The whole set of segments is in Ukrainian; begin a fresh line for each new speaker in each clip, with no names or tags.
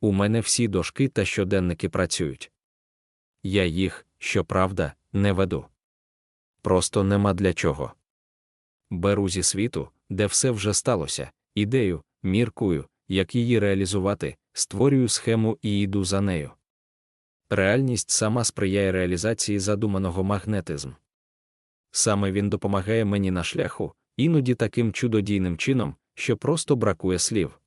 У мене всі дошки та щоденники працюють. Я їх, щоправда, не веду. Просто нема для чого. Беру зі світу, де все вже сталося, ідею, міркую, як її реалізувати, створюю схему і йду за нею. Реальність сама сприяє реалізації задуманого магнетизм. Саме він допомагає мені на шляху, іноді таким чудодійним чином, що просто бракує слів.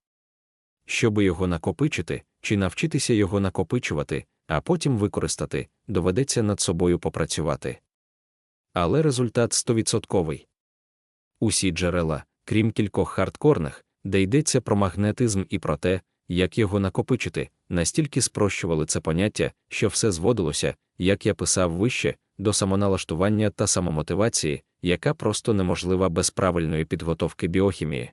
Щоби його накопичити, чи навчитися його накопичувати, а потім використати, доведеться над собою попрацювати. Але результат стовідсотковий. Усі джерела, крім кількох хардкорних, де йдеться про магнетизм і про те, як його накопичити, настільки спрощували це поняття, що все зводилося, як я писав вище, до самоналаштування та самомотивації, яка просто неможлива без правильної підготовки біохімії.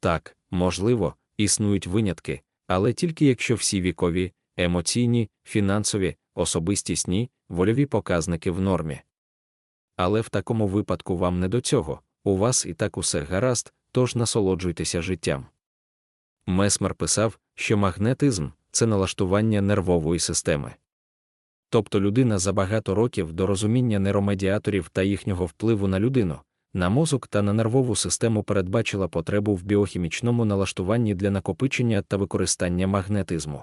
Так, можливо, існують винятки, але тільки якщо всі вікові, емоційні, фінансові, особистісні, вольові показники в нормі. Але в такому випадку вам не до цього, у вас і так усе гаразд, тож насолоджуйтеся життям. Месмер писав, що магнетизм це налаштування нервової системи. Тобто людина за багато років до розуміння нейромедіаторів та їхнього впливу на людину, на мозок та на нервову систему передбачила потребу в біохімічному налаштуванні для накопичення та використання магнетизму.